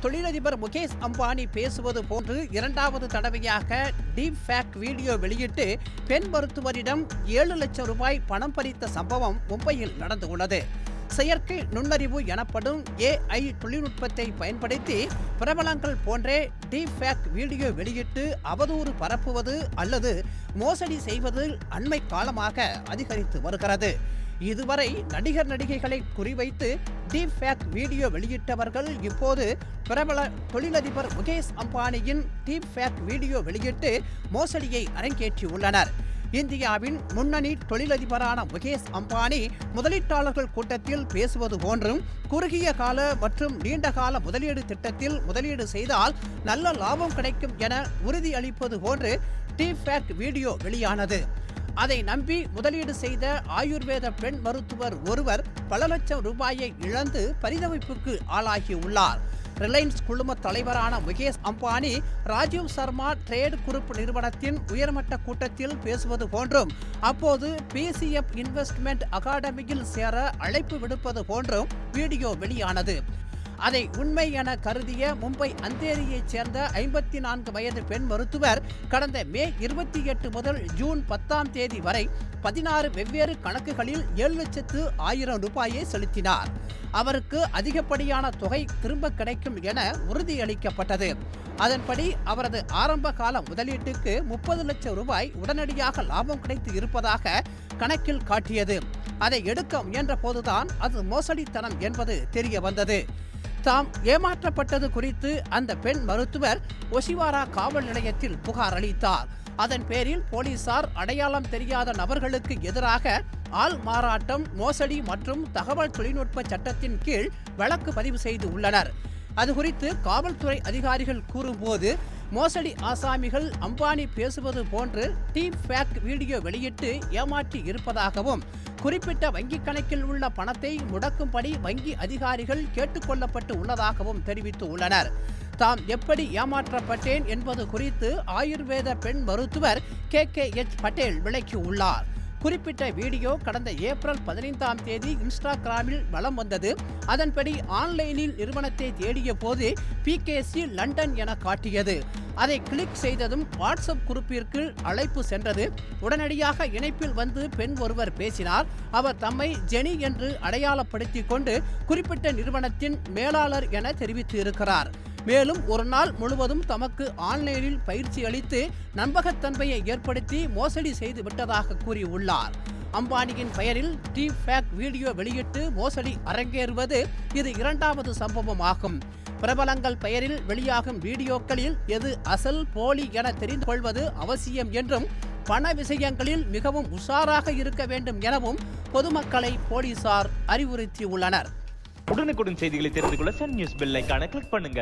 தொழிலதிபர் முகேஷ் அம்பானி பேசுவது போன்று இரண்டாவது தடவையாக டீப் வீடியோ வெளியிட்டு பெண் மருத்துவரிடம் ஏழு லட்சம் ரூபாய் பணம் பறித்த சம்பவம் மும்பையில் நடந்துள்ளது. செயற்கை நுண்ணறிவு எனப்படும் ஏஐ தொழில்நுட்பத்தை பயன்படுத்தி பிரபலங்கள் போன்றே டீபேக் வீடியோ வெளியிட்டு அவதூறு பரப்புவது அல்லது மோசடி செய்வது அண்மை காலமாக அதிகரித்து வருகிறது. இதுவரை நடிகர் நடிகைகளை குறிவைத்து டீபேக் வீடியோ வெளியிட்டவர்கள் இப்போது பிரபல தொழிலதிபர் முகேஷ் அம்பானியின் டீபேக் வீடியோ வெளியிட்டு மோசடியை அரங்கேற்றியுள்ளனர். இந்தியாவின் முன்னணி தொழிலதிபரான முகேஷ் அம்பானி முதலீட்டாளர்கள் கூட்டத்தில் பேசுவது போன்றும் குறுகிய கால மற்றும் நீண்டகால முதலீடு திட்டத்தில் முதலீடு செய்தால் நல்ல லாபம் கிடைக்கும் என உறுதியளிப்பது போன்று டீஃபேக் வீடியோ வெளியானது. அதை நம்பி முதலீடு செய்த ஆயுர்வேத பெண் மருத்துவர் ஒருவர் பல லட்சம் ரூபாயை இழந்து பரிதவிப்புக்கு ஆளாகியுள்ளார். ரிலையன்ஸ் குழும தலைவரான முகேஷ் அம்பானி ராஜீவ் சர்மா ட்ரேட் குரூப் நிறுவனத்தின் உயர்மட்ட கூட்டத்தில் பேசுவது போன்றும் அப்போது பிசிஎஃப் இன்வெஸ்ட்மெண்ட் அகாடமியில் சேர அழைப்பு விடுப்பது போன்றும் வீடியோ வெளியானது. அதை உண்மை என கருதிய மும்பை அந்தேரியைச் சேர்ந்த ஐம்பத்தி நான்கு வயது பெண் மருத்துவர் கடந்த மே இருபத்தி எட்டு முதல் ஜூன் பத்தாம் தேதி வரை பதினாறு வெவ்வேறு கணக்குகளில் ஏழு லட்சத்து ஆயிரம் ரூபாயை செலுத்தினார். அவருக்கு அதிகப்படியான தொகை திரும்ப கிடைக்கும் என உறுதியளிக்கப்பட்டது. அதன்படி அவரது ஆரம்ப கால முதலீட்டுக்கு முப்பது லட்சம் ரூபாய் உடனடியாக லாபம் கிடைத்து இருப்பதாக கணக்கில் காட்டியது. அதை எடுக்க முயன்ற போதுதான் அது மோசடித்தனம் என்பது தெரிய வந்தது தாம் ஏமாற்றப்பட்டது குறித்து அந்த பெண் மருத்துவர் ஒசிவாரா காவல் நிலையத்தில் புகார் அளித்தார். அதன் பேரில் போலீசார் அடையாளம் தெரியாத நபர்களுக்கு எதிராக ஆள் மாறாட்டம் மோசடி மற்றும் தகவல் தொழில்நுட்ப சட்டத்தின் கீழ் வழக்கு பதிவு செய்து உள்ளனர். அது குறித்து காவல்துறை அதிகாரிகள் கூறும்போது மோசடி ஆசாமிகள் அம்பானி பேசுவது போன்று டீம் ஃபேக் வீடியோ வெளியிட்டு ஏமாற்றி இருப்பதாகவும் குறிப்பிட்ட வங்கிக் கணக்கில் உள்ள பணத்தை முடக்கும்படி வங்கி அதிகாரிகள் கேட்டுக்கொள்ளப்பட்டு உள்ளதாகவும் தெரிவித்து உள்ளனர். தாம் எப்படி ஏமாற்றப்பட்டேன் என்பது குறித்து ஆயுர்வேத பெண் மருத்துவர் கே கே எச் பட்டேல் விளக்கியுள்ளார். குறிப்பிட்ட வீடியோ கடந்த ஏப்ரல் பதினைந்தாம் தேதி இன்ஸ்டாகிராமில் வலம் வந்தது. அதன்படி ஆன்லைனில் நிறுவனத்தை தேடிய போது பிகேசி லண்டன் என காட்டியது. அதை கிளிக் செய்ததும் வாட்ஸ்அப் குரூப்பிற்கு அழைப்பு சென்றது. உடனடியாக இணைப்பில் வந்து பெண் ஒருவர் பேசினார். அவர் தம்மை ஜெனி என்று அடையாளப்படுத்திக் கொண்டு குறிப்பிட்ட நிறுவனத்தின் மேலாளர் என தெரிவித்து இருக்கிறார். மேலும் ஒரு நாள் முழுவதும் தமக்கு ஆன்லைனில் பயிற்சி அளித்து நம்பகத்தன்மையை ஏற்படுத்தி மோசடி செய்து விட்டதாக கூறியுள்ளார். அம்பானியின் பெயரில் டி ஃபேக் வீடியோ வெளியிட்டு மோசடி அரங்கேறுவது இது இரண்டாவது சம்பவமாகும். பிரபலங்கள் பெயரில் வெளியாகும் வீடியோக்களில் எது அசல் போலி என தெரிந்து கொள்வது அவசியம் என்றும் பண விஷயங்களில் மிகவும் உஷாராக இருக்க வேண்டும் எனவும் பொதுமக்களை போலீசார் அறிவுறுத்தியுள்ளனர். உடனுக்குடன் செய்திகளை தெரிந்து கொள்ள சன் நியூஸ் பெல் கிளிக் பண்ணுங்க.